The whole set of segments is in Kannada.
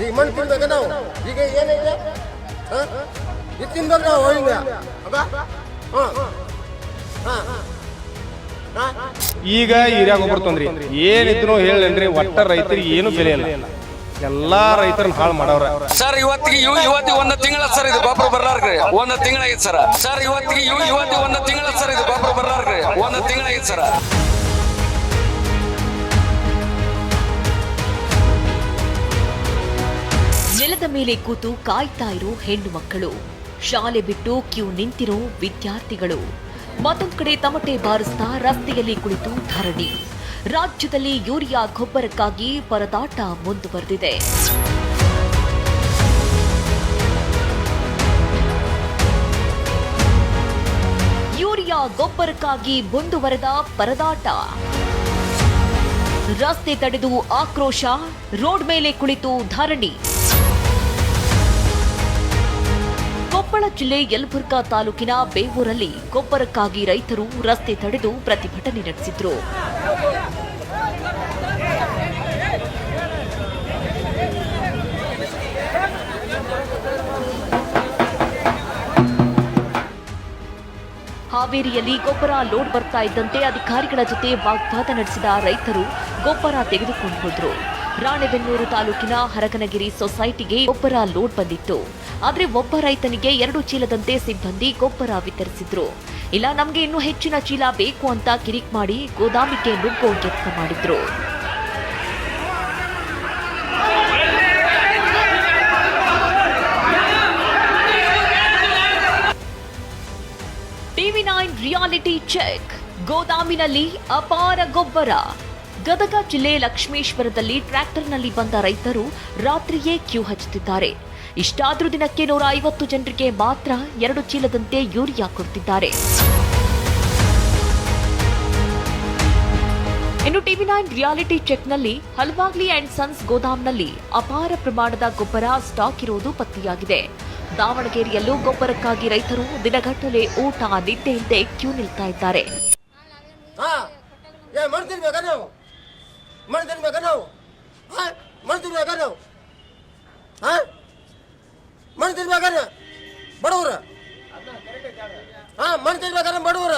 ಈಗ ಮಣ್ಣು ತಿನ್ಬೇಕ ನಾವು. ಈಗ ಏನೈತೆ ಹಾಂ? ಇದು ತಿನ್ಬೇಕು ನಾವು ಹಿಂಗೆ. ಹಾಂ. ಹಾಂ. ಹಾಂ. ಈಗ ಹೀರ್ಯಾಗ ಗೊಬ್ಬರ ತೊಂದ್ರಿ. ಏನಿದ್ರು ಹೇಳಿ ಒಟ್ಟ ರೈತರಿಗೆ ಏನು ಬೆಲೆ ಇಲ್ಲ. ಎಲ್ಲಾ ರೈತರನ್ನ ಹಾಳು ಮಾಡವ್ರ. ಸರ್ ಇವತ್ತಿಗೆ ಇವ್ ಇವತ್ತಿಗೆ ಒಂದು ತಿಂಗಳ ಸರ್ ಇದು ಗೊಬ್ಬರ ಬರ್ಲಾರ್ರಿ ಒಂದು ತಿಂಗಳಾಗಿತ್ತು ಸರ್. ಸರ್ ಇವತ್ತಿಗೆ ಇವ್ ಇವತ್ತಿಗೆ ಒಂದು ತಿಂಗಳ ಸರ್ ಇದು ಗೊಬ್ಬರ ಬರ್ಲಾರ್ರಿ ಒಂದು ತಿಂಗಳಾಗಿತ್ತು ಸರ್. ನೆಲದ ಮೇಲೆ ಕೂತು ಕಾಯ್ತಾ ಇರೋ ಹೆಣ್ಣು ಮಕ್ಕಳು. ಶಾಲೆ ಬಿಟ್ಟು ಕ್ಯೂ ನಿಂತಿರೋ ವಿದ್ಯಾರ್ಥಿಗಳು. ಮತ್ತೊಂದು ಕಡೆ ತಮಟೆ ಬಾರಿಸ್ತಾ ರಸ್ತೆಯಲ್ಲಿ ಕುಳಿತು ಧರಣಿ. ರಾಜ್ಯದಲ್ಲಿ ಯೂರಿಯಾ ಗೊಬ್ಬರಕ್ಕಾಗಿ ಪರದಾಟ ಮುಂದುವರೆದಿದೆ. ಯೂರಿಯಾ ಗೊಬ್ಬರಕ್ಕಾಗಿ ಮುಂದುವರೆದ ಪರದಾಟ. ರಸ್ತೆ ತಡೆದು ಆಕ್ರೋಶ, ರೋಡ್ ಮೇಲೆ ಕುಳಿತು ಧರಣಿ. ಕೊಪ್ಪಳ ಜಿಲ್ಲೆ ಯಲಬುರ್ಗಾ ತಾಲೂಕಿನ ಬೇವೂರಲ್ಲಿ ಗೊಬ್ಬರಕ್ಕಾಗಿ ರೈತರು ರಸ್ತೆ ತಡೆದು ಪ್ರತಿಭಟನೆ ನಡೆಸಿದ್ರು. ಹಾವೇರಿಯಲ್ಲಿ ಗೊಬ್ಬರ ಲೋಡ್ ಬರ್ತಾ ಇದ್ದಂತೆ ಅಧಿಕಾರಿಗಳ ಜೊತೆ ವಾಗ್ವಾದ ನಡೆಸಿದ ರೈತರು ಗೊಬ್ಬರ ತೆಗೆದುಕೊಂಡು ಹೋದ್ರು. ರಾಣೆಬೆನ್ನೂರು ತಾಲೂಕಿನ ಹರಕನಗಿರಿ ಸೊಸೈಟಿಗೆ ಗೊಬ್ಬರ ಲೋಡ್ ಬಂದಿತ್ತು. ಆದರೆ ಒಬ್ಬ ರೈತನಿಗೆ ಎರಡು ಚೀಲದಂತೆ ಸಿಬ್ಬಂದಿ ಗೊಬ್ಬರ ವಿತರಿಸಿದ್ರು. ಇಲ್ಲ, ನಮಗೆ ಇನ್ನೂ ಹೆಚ್ಚಿನ ಚೀಲ ಬೇಕು ಅಂತ ಕಿರಿಕ್ ಮಾಡಿ ಗೋದಾಮಿಗೆ ನುಗ್ಗೋ ಯತ್ನ ಮಾಡಿದ್ರು. TV nine reality check. ಗೋದಾಮಿನಲ್ಲಿ ಅಪಾರ ಗೊಬ್ಬರ. ಗದಗ ಜಿಲ್ಲೆ ಲಕ್ಷ್ಮೇಶ್ವರದಲ್ಲಿ ಟ್ರ್ಯಾಕ್ಟರ್ನಲ್ಲಿ ಬಂದ ರೈತರು ರಾತ್ರಿಯೇ ಕ್ಯೂ ಹಚ್ಚುತ್ತಿದ್ದಾರೆ. ಇಷ್ಟಾದರೂ ದಿನಕ್ಕೆ ನೂರ ಐವತ್ತು ಜನರಿಗೆ ಮಾತ್ರ ಎರಡು ಚೀಲದಂತೆ ಯೂರಿಯಾ ಕೊಡುತ್ತಿದ್ದಾರೆ ಇನ್ನು ಟಿವಿ ನೈನ್ ರಿಯಾಲಿಟಿ ಚೆಕ್ನಲ್ಲಿ ಹಲ್ವಾಗ್ಲಿ ಅಂಡ್ ಸನ್ಸ್ ಗೋದಾಮ್ನಲ್ಲಿ ಅಪಾರ ಪ್ರಮಾಣದ ಗೊಬ್ಬರ ಸ್ಟಾಕ್ ಇರುವುದು ಪತ್ತೆಯಾಗಿದೆ. ದಾವಣಗೆರೆಯಲ್ಲೂ ಗೊಬ್ಬರಕ್ಕಾಗಿ ರೈತರು ದಿನಗಟ್ಟಲೆ ಊಟ ಇಲ್ಲದೆ ಕ್ಯೂ ನಿಲ್ತಾ ಇದ್ದಾರೆ. ಮಣ್ಣು ತಿನ್ಬೇಕಾ ನಾವು? ಹಾಂ? ಮಣಿ ತಿನ್ಬೇಕಾ ನಾವು? ಹಾಂ? ಮಣ್ಣು ತಿನ್ಬೇಕಾರೆ ಬಡವ್ರ? ಹಾಂ ಮಣ್ಣು ತಿನ್ಬೇಕಾರೆ ಬಡವ್ರ?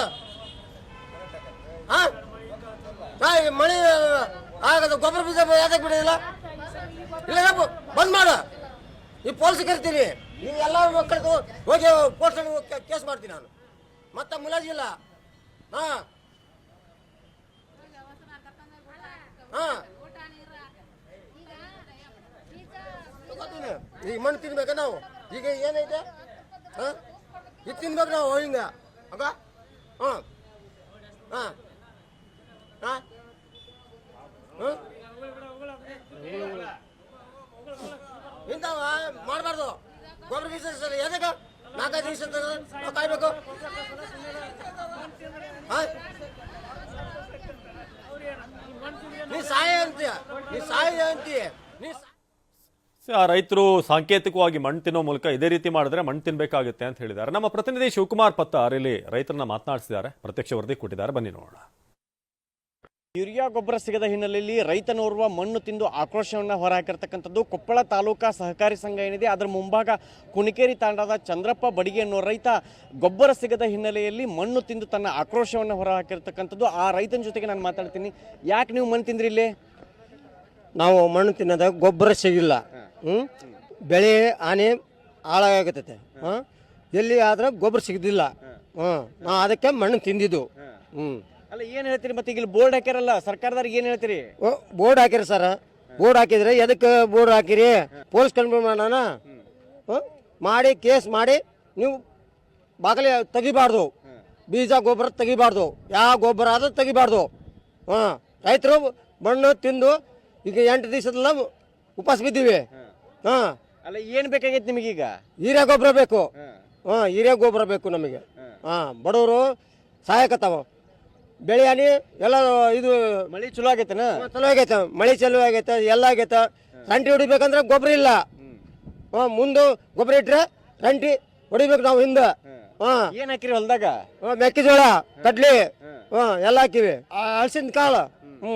ಹಾಂ? ಈ ಮಳೆ ಆಗದ ಗೊಬ್ಬರ ಬೀಜ ಯಾಕೆ ಬಿಡೋದಿಲ್ಲ? ಇಲ್ಲ ಬಂದ್ ಮಾಡು. ಈ ಪೊಲೀಸ್ ಕರಿತೀನಿ. ನೀವು ಎಲ್ಲ ಮಕ್ಕಳಿಗೂ ಹೋಗಿ ಪೋಸ್ಟ್ ಕೇಸ್ ಮಾಡ್ತೀನಿ ನಾನು. ಮತ್ತೆ ಮುಲಾಜಿಲ್ಲ. ಹಾಂ? ಹಾಂ. ತಗೋತೀನಿ. ಈಗ ಮಣ್ಣು ತಿನ್ಬೇಕ ನಾವು? ಈಗ ಏನೈತೆ? ಹಾಂ? ಇದು ತಿನ್ಬೇಕು ನಾವು ಹಿಂಗ. ಅಕ್ಕ? ಹಾಂ. ಹಾಂ. ಹಾಂ ಇಂಥವ ಮಾಡಬಾರ್ದು. ಗೊಬ್ಬರ ಬೀಸ ಎದಕ್ಕೆ ನಾಲ್ಕೈದು ದಿವಸ ಕಾಯ್ಬೇಕು ಹಾಂ ನೀ ಸಾಯ ಅಂತೀಯ ನೀ ಸಾಯ ಅಂತೀಯ ನೀ ಸಾ- ಆ ರೈತರು ಸಾಂಕೇತಿಕವಾಗಿ ಮಣ್ಣು ತಿನ್ನೋ ಮೂಲಕ ಇದೇ ರೀತಿ ಮಾಡಿದ್ರೆ ಮಣ್ಣು ತಿನ್ನಬೇಕಾಗುತ್ತೆ ಅಂತ ಹೇಳಿದ್ದಾರೆ. ನಮ್ಮ ಪ್ರತಿನಿಧಿ ಶಿವಕುಮಾರ್ ಪತ್ತಾರ್ ಇಲ್ಲಿ ರೈತರನ್ನ ಮಾತನಾಡಿಸಿದ್ದಾರೆ. ಪ್ರತ್ಯಕ್ಷ ವರದಿ ಕೊಟ್ಟಿದ್ದಾರೆ. ಬನ್ನಿ ನೋಡೋಣ. ಯೂರಿಯಾ ಗೊಬ್ಬರ ಸಿಗದ ಹಿನ್ನೆಲೆಯಲ್ಲಿ ರೈತನೋರ್ವ ಮಣ್ಣು ತಿಂದು ಆಕ್ರೋಶವನ್ನು ಹೊರಹಾಕಿರ್ತಕ್ಕಂಥದ್ದು ಕೊಪ್ಪಳ ತಾಲೂಕಾ ಸಹಕಾರಿ ಸಂಘ ಏನಿದೆ ಅದರ ಮುಂಭಾಗ ಕುಣಿಕೇರಿ ತಾಂಡದ ಚಂದ್ರಪ್ಪ ಬಡಿಗೆ ಅನ್ನೋ ರೈತ ಗೊಬ್ಬರ ಸಿಗದ ಹಿನ್ನೆಲೆಯಲ್ಲಿ ಮಣ್ಣು ತಿಂದು ತನ್ನ ಆಕ್ರೋಶವನ್ನು ಹೊರಹಾಕಿರ್ತಕ್ಕಂಥದ್ದು. ಆ ರೈತನ ಜೊತೆಗೆ ನಾನು ಮಾತಾಡ್ತೀನಿ. ಯಾಕೆ ನೀವು ಮಣ್ಣು ತಿಂದ್ರಿ ಇಲ್ಲಿ? ನಾವು ಮಣ್ಣು ತಿನ್ನದ ಗೊಬ್ಬರ ಸಿಗಿಲ್ಲ. ಹ್ಞೂ? ಬೆಳೆ ಆನೆ ಹಾಳಾಗತ್ತೈತೆ ಹಾಂ ಎಲ್ಲಿ ಆದ್ರೆ ಗೊಬ್ಬರ ಸಿಗದಿಲ್ಲ. ಹ್ಞೂ. ನಾವು ಅದಕ್ಕೆ ಮಣ್ಣು ತಿಂದಿದ್ದು. ಹ್ಞೂ. ಅಲ್ಲ ಏನು ಹೇಳ್ತೀರಿ ಮತ್ತೆ ಈಗ ಇಲ್ಲಿ ಬೋರ್ಡ್ ಹಾಕ್ಯಾರಲ್ಲ ಸರ್ಕಾರದವ್ರಿಗೆ ಏನು ಹೇಳ್ತೀರಿ? ಬೋರ್ಡ್ ಹಾಕಿರಿ ಸರ್. ಬೋರ್ಡ್ ಹಾಕಿದ್ರೆ ಎದಕ್ಕೆ ಬೋರ್ಡ್ ಹಾಕಿರಿ? ಪೊಲೀಸ್ ಕಂಪ್ಲೇಂಟ್ ಮಾಡೋಣ? ಹ್ಞೂ. ಮಾಡಿ ಕೇಸ್ ಮಾಡಿ ನೀವು ಬಾಗಿಲು ತೆಗಿಬಾರ್ದು. ಬೀಜ ಗೊಬ್ಬರ ತೆಗಿಬಾರ್ದು. ಯಾವ ಗೊಬ್ಬರ ಆದ್ರೂ ತೆಗಿಬಾರ್ದು. ಹಾಂ ರೈತರು ಮಣ್ಣು ತಿಂದು ಈಗ ಎಂಟು ದಿವಸದಲ್ಲ ಉಪವಾಸ ಬಿದ್ದೀವಿ. ಹಾಂ. ಅಲ್ಲ ಏನು ನಿಮಗೆ ನಿಮಗೀಗ? ಹೀರೆ ಗೊಬ್ಬರ ಬೇಕು. ಹಾ. ಹೀರೆ ಗೊಬ್ಬರ ಬೇಕು ನಮಗೆ. ಹಾ. ಬಡವರು ಸಹಾಯಕತ್ತಾವ. ಬೆಳೆ ಎಲ್ಲ ಇದು ಮಳೆ ಚಲೋ ಆಗೈತೆ ಚಲೋ ಆಗೈತೆ. ಮಳೆ ಚಲೋ ಆಗೈತೆ ಎಲ್ಲ ಆಗೈತೆ. ರಂಟಿ ಹೊಡಿಬೇಕಂದ್ರೆ ಗೊಬ್ಬರ ಇಲ್ಲ. ಹಾ ಮುಂದೆ ಗೊಬ್ಬರ ಇಟ್ರೆ ರಂಟಿ ಹೊಡಿಬೇಕು ನಾವು ಹಿಂದೆ. ಹಾಂ. ಏನು ಹಾಕಿರಿ ಹೊಲ್ದಾಗ? ಮೆಕ್ಕೆಜೋಳ ಕಡ್ಲಿ ಹಾ. ಎಲ್ಲ ಹಾಕಿವಿ. ಹಲಸಿನ ಕಾಳು. ಹ್ಞೂ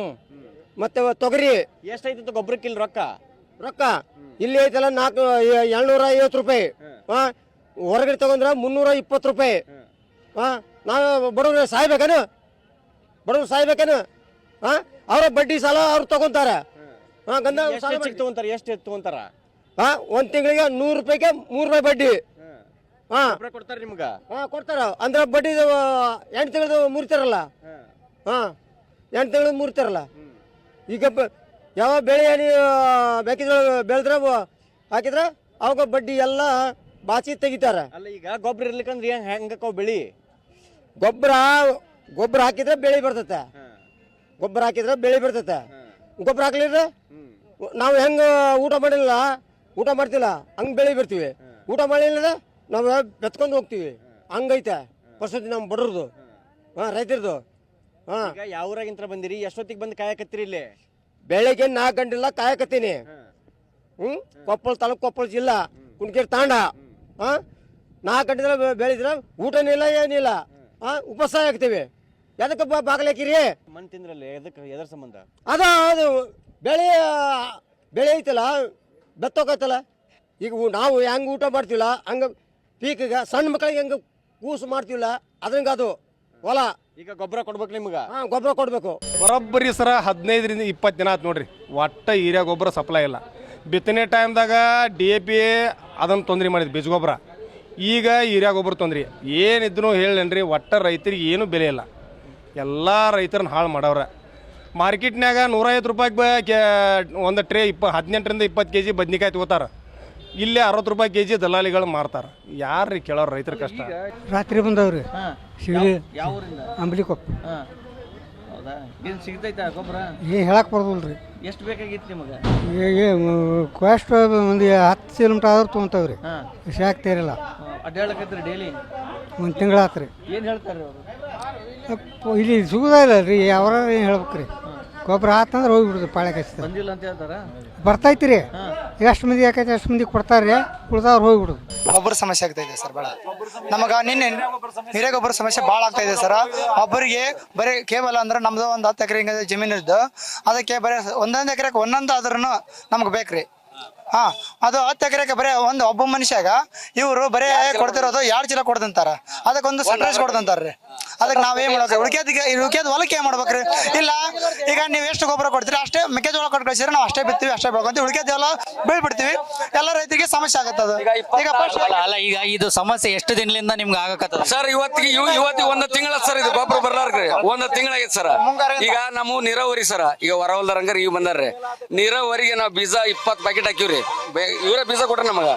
ಮತ್ತೆ ತೊಗರಿ. ಎಷ್ಟೈತಿ ಗೊಬ್ಬರಕ್ಕಿಲ್ಲ ರೊಕ್ಕ? ರೊಕ್ಕ. ಇಲ್ಲಿ ಐತಲ್ಲ ನಾಲ್ಕು ಏಳ್ನೂರ ಐವತ್ತು ರೂಪಾಯಿ. ಹಾ. ಹೊರಗಡೆ ತಗೊಂಡ್ರೆ ಮುನ್ನೂರ ಇಪ್ಪತ್ತು ರೂಪಾಯಿ. ಹಾ. ನಾವು ಬಡವ್ರು ಸಾಯ್ಬೇಕೇನು? ಬಡವ್ರು ಸಾಯ್ಬೇಕೇನು? ಹಾ ಅವರ ಬಡ್ಡಿ ಸಾಲ ಅವ್ರು ತಗೊಂತಾರೆ. ಹಾ. ಗಂಧ ಸಾಲ ತಗೊಂತಾರೆ ಎಷ್ಟು ತಗೊಂತಾರ? ಹಾ ಒಂದ್ ತಿಂಗಳಿಗೆ ನೂರು ರೂಪಾಯಿಗೆ ಮೂರು ರೂಪಾಯಿ ಬಡ್ಡಿ. ಹಾ. ಕೊಡ್ತಾರೆ ನಿಮ್ಗ? ಹಾ ಕೊಡ್ತಾರ. ಅಂದ್ರೆ ಬಡ್ಡಿ ಎಂಟು ತಿಂಗಳದು ಮುರಿತಾರಲ್ಲ? ಹಾ. ಎಂಟು ತಿಂಗಳು ಮುರಿತಾರಲ್ಲ? ಈಗ ಯಾವ ಬೆಳೆ ನೀವು ಬೇಕಿದ್ರೆ ಬೆಳೆದ್ರೆ ಹಾಕಿದ್ರೆ ಅವಾಗ ಬಡ್ಡಿ ಎಲ್ಲ ಬಾಚಿ ತೆಗಿತಾರೆ. ಅಲ್ಲ ಈಗ ಗೊಬ್ಬರ ಇರ್ಲಿಕ್ಕಂದ್ರೆ ಹೆಂಗ್ ಹೆಂಗಕ್ಕವ್ ಬೆಳಿ? ಗೊಬ್ಬರ ಗೊಬ್ಬರ ಹಾಕಿದ್ರೆ ಬೆಳೆ ಬರ್ತೈತೆ. ಗೊಬ್ಬರ ಹಾಕಿದ್ರೆ ಬೆಳೆ ಬರ್ತೈತೆ. ಗೊಬ್ಬರ ಹಾಕ್ಲಿಲ್ಲ ನಾವು ಹೆಂಗೆ ಊಟ ಮಾಡಿಲ್ಲ ಊಟ ಮಾಡ್ತಿಲ್ಲ ಹಂಗೆ ಬೆಳೆ ಬರ್ತೀವಿ. ಊಟ ಮಾಡಿಲ್ಲ ನಾವು ಬೆತ್ಕೊಂಡು ಹೋಗ್ತೀವಿ. ಹಂಗೈತೆ. ಪರಿಸ್ಥಿತಿ ನಮ್ಮ ಬಡ್ರದು. ಹಾಂ. ರೈತರದು. ಹಾಂ. ಯಾವ ಊರಾಗಿಂತ ಬಂದಿರಿ? ಎಷ್ಟೊತ್ತಿಗೆ ಬಂದು ಕಾಯಕತ್ತೀರಿ ಇಲ್ಲಿ? ಬೆಳಗ್ಗೆ ನಾಲ್ಕು ಗಂಟೆಲ್ಲ ಕಾಯಕತ್ತೀನಿ. ಹ್ಞೂ ಕೊಪ್ಪಳ ತಾಲೂಕು ಕೊಪ್ಪಳ ಜಿಲ್ಲಾ ಕುಣಕೇರಿ ತಾಂಡ. ಹಾಂ? ನಾಲ್ಕು ಗಂಟೆ ಬೆಳೆದ್ರೆ ಊಟನಿಲ್ಲ ಇಲ್ಲ ಏನಿಲ್ಲ ಹಾಂ? ಉಪಸಾಯ ಆಗ್ತೀವಿ. ಎದಕ್ಕೆ ಬಾಗಲಾಕಿರಿ? ಮಣ್ಣು ತಿಂದ್ರಲ್ಲ ಎದಕ್ಕೆ ಎದರ ಸಂಬಂಧ? ಅದ ಅದು ಬೆಳೆ ಬೆಳೆ ಐತಲ್ಲ ಬೆತ್ತೋಗತ್ತಲ್ಲ ಈಗ ನಾವು ಹೆಂಗೆ ಊಟ ಮಾಡ್ತೀವಲ್ಲ ಹಂಗ ಪೀಕಿಗೆ ಸಣ್ಣ ಮಕ್ಕಳಿಗೆ ಹೆಂಗೆ ಕೂಸು ಮಾಡ್ತೀವಲ್ಲ ಅದ್ರಂಗ ಅದು. ಹೊಲ. ಈಗ ಗೊಬ್ಬರ ಕೊಡ್ಬೇಕು ನಿಮ್ಗೆ? ಹಾಂ ಗೊಬ್ಬರ ಕೊಡಬೇಕು. ಬರೋಬ್ಬರಿ ಸರ ಹದಿನೈದರಿಂದ ಇಪ್ಪತ್ತು ದಿನ ಆಯ್ತು ನೋಡ್ರಿ. ಒಟ್ಟ ಏರಿಯಾ ಗೊಬ್ಬರ ಸಪ್ಲೈ ಇಲ್ಲ. ಬಿತ್ತನೆ ಟೈಮ್ದಾಗ ಡಿ ಎ ಪಿ ಅದನ್ನು ತೊಂದರೆ ಮಾಡಿದ್ವಿ ಬೀಜ ಗೊಬ್ಬರ. ಈಗ ಏರಿಯಾ ಗೊಬ್ಬರ ತೊಂದರೆ. ಏನಿದ್ರು ಹೇಳೇನ್ರಿ ಒಟ್ಟ ರೈತರಿಗೆ ಏನು ಬೆಲೆ ಇಲ್ಲ. ಎಲ್ಲ ರೈತರನ್ನ ಹಾಳು ಮಾಡವ್ರೆ. ಮಾರ್ಕೆಟ್ನಾಗ ನೂರೈವತ್ತು ರೂಪಾಯಿಗೆ ಬ ಒಂದು ಟ್ರೇ ಇಪ್ಪ ಹದಿನೆಂಟರಿಂದ ಇಪ್ಪತ್ತು ಕೆ ಜಿ ಬದ್ನಿಕಾಯಿ ತಗೋತಾರೆ. ಇಲ್ಲೇ ಅರವತ್ತು ರೂಪಾಯಿ ಕೆ ಜಿ ದಲ್ಲಾಳಿಗಳು ಮಾರ್ತಾರೆ. ಯಾರು ರೀ ಕೇಳೋರು ರೈತರ ಕಷ್ಟ? ರಾತ್ರಿ ಬಂದವ್ರಿ. ಸಿಗಲಿ ಯಾವ ಊರಿಂದ ಅಂಬ್ಲಿಕೊಪ್ಪ ಹಾಂ. ಹೌದಾ? ಏನು ಸಿಗ್ತೈತಾ ಗೊಬ್ಬರ? ಏನು ಹೇಳಕ್ ಬರೋದಿಲ್ಲ ಎಷ್ಟು ಬೇಕಾಗಿತ್ತು ನಿಮಗೆ? ಕ್ವಾಸ್ಟ್ ಒಂದು ಹತ್ತು ಕಿಲೋಮೀಟ್ರ್ ಆದ್ರೂ ತೊಗೊಂತಾವ್ರಿ. ಹಾಂ. ಸಾಕ್ತಾ ಇರಲ್ಲ. ಅಡ್ಡಾಡಕತ್ರಿ ಡೈಲಿ ಒಂದು ತಿಂಗಳಾತ್ರಿ ಏನು ಹೇಳ್ತಾರೆ ಅವರು? ಅಪ್ಪ, ಇಲ್ಲಿ ಸಿಗುದ ಇಲ್ಲ ರೀ ಯಾವ್ರ ಏನು ಹೇಳ್ಬೇಕ್ರಿ? ಗೊಬ್ಬರ ಆತಂದ್ರೆ ಹೋಗ್ಬಿಡುದು ಪಾಳೆ ಕಚ್ಚಿದ ಬಂದಿಲ್ಲ ಅಂತ ಹೇಳ್ತಾರ? ಬರ್ತೈತಿ ರೀ ಎಷ್ಟು ಮಂದಿ ಯಾಕೈತೆ ಎಷ್ಟು ಮಂದಿ ಕೊಡ್ತಾರ್ರಿ? ಉಳ್ದವ್ರು ಹೋಗ್ಬಿಡುದು. ಗೊಬ್ಬರ ಸಮಸ್ಯೆ ಆಗ್ತಾ ಇದೆ ಸರ್ ಭಾಳ ನಮಗ ನಿನ್ನೆ ಹಿರೇಗೊಬ್ಬರ ಸಮಸ್ಯೆ ಭಾಳ ಆಗ್ತಾ ಇದೆ ಸರ್. ಒಬ್ಬರಿಗೆ ಬರೀ ಕೇವಲ ಅಂದ್ರೆ ನಮ್ದು ಒಂದು ಹತ್ತು ಎಕರೆ ಹಿಂಗೆ ಜಮೀನು ಇದ್ದು ಅದಕ್ಕೆ ಬರೀ ಒಂದೊಂದು ಎಕರೆಗೆ ಒಂದೊಂದು ಆದ್ರೂ ನಮ್ಗೆ ಬೇಕ್ರಿ. ಹಾ ಅದು ಹತ್ತು ಎಕರೆಗೆ ಬರೇ ಒಂದು ಒಬ್ಬ ಮನುಷ್ಯಾಗ ಇವರು ಬರೇ ಕೊಡ್ತಿರೋದು ಎರಡು ಚೀಲ ಕೊಡ್ದಂತಾರ? ಅದಕ್ಕೊಂದು ಸೆಂಟ್ರೇಜ್ ಕೊಡ್ದಂತಾರ್ರಿ. ಅದಕ್ಕೆ ನಾವೇನ್ ಮಾಡ್ಬೇಕು ಉಳ್ಕೇದಿಗೆ ಉಳ್ಕೇದ್ ಹೊಲಕ್ಕೆ ಏನ್ ಮಾಡ್ಬೇಕ್ರಿ? ಇಲ್ಲ ಈಗ ನೀವು ಎಷ್ಟು ಗೊಬ್ಬರ ಕೊಡ್ತೀರಿ ಅಷ್ಟೇ ಮೆಕ್ಕೆಜೋಳ ಕೊಟ್ಟು ಕಳಿಸಿದ್ರೆ ನಾವು ಅಷ್ಟೇ ಬಿತ್ತೀವಿ ಅಷ್ಟೇ ಬೆಳ್ಕೊಂತೀವಿ ಉಳ್ಕೇದೆಲ್ಲ ಬೀಳ್ಬಿಡ್ತೀವಿ. ಎಲ್ಲ ರೈತರಿಗೆ ಸಮಸ್ಯೆ ಆಗತ್ತೆ ಅದು ಈಗ ಅಲ್ಲ ಅಲ್ಲ ಈಗ ಇದು ಸಮಸ್ಯೆ ಎಷ್ಟು ದಿನದಿಂದ ನಿಮ್ಗೆ ಆಗಕತ್ತದ? ಸರ್ ಇವತ್ತಿಗೆ ಇವ್ ಇವತ್ತಿಗೆ ಒಂದು ತಿಂಗಳ ಸರ್ ಇದು ಗೊಬ್ಬರ ಬರ್ಲಾರ್ರಿ ಒಂದು ತಿಂಗಳಾಗೈತೆ ಸರ್. ಈಗ ನಮ್ಮ ನೀರಾವರಿ ಸರ್. ಈಗ ಹೊರವಲ್ದಾರಂಗಾರ ಈಗ ಬಂದಾರ್ರಿ. ನೀರಾವರಿಗೆ ನಾವು ಬೀಜ ಇಪ್ಪತ್ತು ಪ್ಯಾಕೆಟ್ ಹಾಕಿವ್ರಿ. ಬೇ- ಇವರೇ ಬೀಜ ಕೊಟ್ರ ನಮಗ.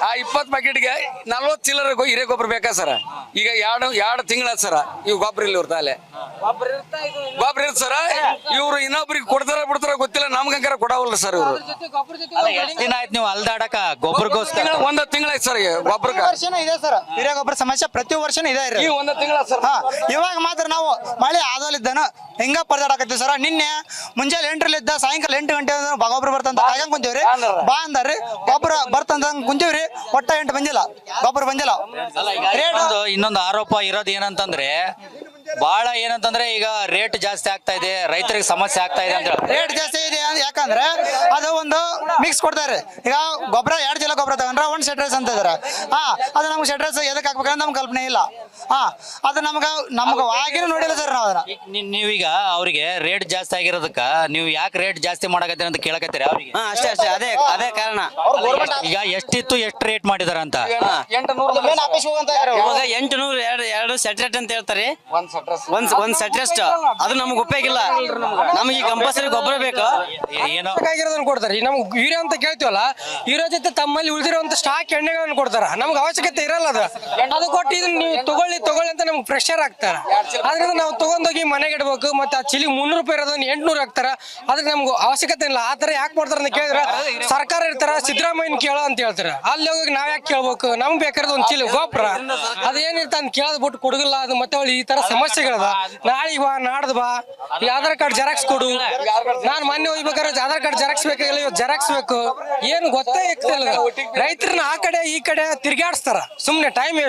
ಆ ಇಪ್ಪತ್ತು ಪ್ಯಾಕೆಟ್ಗೆ ನಲ್ವತ್ ಚಿಲ್ಲರ ಹಿರೇ ಗೊಬ್ಬರ ಬೇಕಾ ಸರ್? ಈಗ ಎರಡು ಎರಡು ತಿಂಗಳ ಸರ್. ಇವ್ ಗೊಬ್ಬರ ಇಲ್ಲಿ ಇರ್ತಾಲೆ ಗೊಬ್ಬರ ಇರ್ತ ಸರ್? ಇವ್ರು ಇನ್ನೊಬ್ರಿಗೆ ಕೊಡ್ತಾರ ಬಿಡ್ತಾರ ಗೊತ್ತಿಲ್ಲ. ನಮ್ಗಂಗಾರ ಕೊಡವಲ್ಲ ಸರ್ ಇವ್ರು. ಏನಾಯ್ತು ದಿನ ಆಯ್ತು ನೀವು ಅಲ್ದಾಡಕ ಗೊಬ್ಬರಗೋಸ್ಕರ ತಿಂಗಳ ಒಂದು ತಿಂಗಳಾಯ್ತು ಸರ್ ಗೊಬ್ಬರ ಹಿರೇ ಗೊಬ್ಬರ ಸಮಸ್ಯೆ ಪ್ರತಿ ವರ್ಷನೂ ಇದೆ ಈ. ಒಂದು ತಿಂಗಳ ಸರ್. ಇವಾಗ ಮಾತ್ರ ನಾವು ಮಳೆ ಆದಲಿದ್ದಾನ ಹೆಂಗ ಪರದಾಡಕತ್ತೀವಿ ಸರ್? ನಿನ್ನೆ ಮುಂಜಾನೆ ಎಂಟರಲ್ಲಿದ್ದ ಸಾಯಂಕಾಲ ಎಂಟು ಗಂಟೆ ಗೊಬ್ಬರ ಬರ್ತಂತ ಕಾಯ್ಕೊಂಡ್ ಕುಂತೀವ್ರಿ ಬಾ ಅಂದಾರ್ರಿ. ಗೊಬ್ಬರ ಬರ್ತಂತ ಕುಂತೀವ್ರಿ. ಒಟ್ಟ ಎಂಟು ಬಂದಿಲ್ಲ. ಗೊಬ್ಬರ ಬಂದಿಲ್ಲ. ಇನ್ನೊಂದು ಇನ್ನೊಂದು ಆರೋಪ ಇರೋದು ಏನಂತಂದ್ರೆ ಬಹಳ ಏನಂತಂದ್ರೆ ಈಗ ರೇಟ್ ಜಾಸ್ತಿ ಆಗ್ತಾ ಇದೆ ರೈತರಿಗೆ ಸಮಸ್ಯೆ ಆಗ್ತಾ ಇದೆ ಅಂತ ರೇಟ್ ಜಾಸ್ತಿ ಇದೆ ಅಂತ ಯಾಕಂದ್ರೆ ಅದು ಒಂದು ಮಿಕ್ಸ್ ಕೊಡ್ತಾರೆ. ಈಗ ಗೊಬ್ಬರ ಎರಡು ಚೀಲ ಗೊಬ್ಬರ ತಗೊಂಡ್ರೆ ಒಂದು ಸೆಟ್ರೇಸ್ ಅಂತ ಇದಾರೆ. ಹಾ ಅದು ನಮ್ಗೆ ಸೆಟ್ರೇಸ್ ಎದಕ್ಕೆ ಹಾಕ್ಬೇಕಂದ್ರೆ ನಮ್ಗೆ ಕಲ್ಪನೆ ಇಲ್ಲ. ಹಾ ಅದು ನಮ್ಗೆ ನಮ್ಗೆ ಆಗಿನ ನೋಡಿಲ್ಲ ಸರ್ ನಾವು ಅದನ್ನ. ನೀ- ನೀವೀಗ ಅವರಿಗೆ ರೇಟ್ ಜಾಸ್ತಿ ಆಗಿರೋದಕ್ಕ ನೀವು ಯಾಕೆ ರೇಟ್ ಜಾಸ್ತಿ ಮಾಡಕತ್ತೀರ ಅಂತ ಕೇಳಕತ್ತೀರಿ ಅವ್ರಿಗೆ? ಅಷ್ಟೇ ಅಷ್ಟೇ ಅದೇ ಅದೇ ಕಾರಣ. ಈಗ ಎಷ್ಟಿತ್ತು ಎಷ್ಟು ರೇಟ್ ಮಾಡಿದಾರ ಅಂತ ಇದಾರೆ. ಇವಾಗ ಎಂಟು ನೂರು ಎರಡು ಎರಡು ಸೆಟ್ರೇಟ್ ಅಂತ ಹೇಳ್ತಾರೆ. ಒಂದ್ ಒಂದ್ ಸೆಟ್ರೆಸ್ಟ್ ಅದು ನಮ್ಗೆ ಉಪಯೋಗಿಲ್ಲ ನಮಗೆ ಕಂಪಲ್ಸರಿ ಗೊಬ್ಬರ ಬೇಕು. ಏನೋ ಬೇಕಾಗಿರೋದನ್ನ ಕೊಡ್ತಾರೆ. ಈಗ ನಮ್ಗೆ ಯೂರಿಯಾ ಅಂತ ಕೇಳ್ತೀವಲ್ಲ ಯೂರಿಯಾ ಜೊತೆ ತಮ್ಮಲ್ಲಿ ಉಳಿದಿರುವಂತ ಸ್ಟಾಕ್ ಎಣ್ಣೆಗಳನ್ನು ಕೊಡ್ತಾರ. ನಮ್ಗೆ ಅವಶ್ಯಕತೆ ಇರಲ್ಲ ಅದು. ಅದು ಕೊಟ್ಟು ಇದನ್ನ ನೀವು ತಗೊಳ್ಳಿ ತಗೊಳ್ಳಿ ಅಂತ ನಮ್ಗೆ ಪ್ರೆಷರ್ ಆಗ್ತಾರೆ. ಆದ್ರಿಂದ ನಾವು ತಗೊಂಡೋಗಿ ಮನೆಗೆ ಇಡಬೇಕು ಮತ್ತೆ ಆ ಚಿಲಿ ಮುನ್ನೂರು ರೂಪಾಯಿ ಇರೋದನ್ನ ಎಂಟ್ನೂರು ಹಾಕ್ತಾರ. ಆದ್ರೆ ನಮ್ಗೆ ಅವಶ್ಯಕತೆ ಇಲ್ಲ. ಆ ತರ ಯಾಕೆ ಮಾಡ್ತಾರ ಅಂತ ಕೇಳಿದ್ರೆ ಸರ್ಕಾರ ಇರ್ತಾರ ಸಿದ್ದರಾಮಯ್ಯನ ಕೇಳೋ ಅಂತ ಹೇಳ್ತಾರೆ. ಅಲ್ಲಿ ಹೋಗಿ ನಾವ್ ಯಾಕೆ ಕೇಳ್ಬೇಕು? ನಮ್ಗೆ ಬೇಕಾಗಿರೋದು ಒಂದ್ ಚಿಲಿ ಗೊಬ್ಬರ ಅದೇನಿರ್ತ ಅಂತ ಕೇಳದ್ ಬಿಟ್ಟು ಕೊಡಗಿಲ್ಲ ಅದು ಮತ್ತೆ ಅವಳು ಈ ತರ ಸಮಸ್ಯೆಗಳದ ನಾಳೆ ಬಾ, ನಾಡ್ದು ಬಾ. ಈ ಆಧಾರ್ ಕಾರ್ಡ್ ಜೆರಾಕ್ಸ್ ಕೊಡು. ನಾನ್ ಮೊನ್ನೆ ಹೋಗ್ಬೇಕಾದ್ರೆ ಆಧಾರ್ ಕಾರ್ಡ್ ಜೆರಾಕ್ಸ್ ಬೇಕಾಗಿಲ್ಲ ಇವತ್ತು ಜೆರಾಕ್ಸ್ ಬೇಕು. ಏನು ಗೊತ್ತೇ ಇರ್ತಿಲ್ಲ ರೈತರನ್ನ ಆ ಕಡೆ ಈ ಕಡೆ ತಿರ್ಗಾಡಿಸ್ತಾರ ಸುಮ್ನೆ ಟೈಮ್ ವೇಸ್ಟ್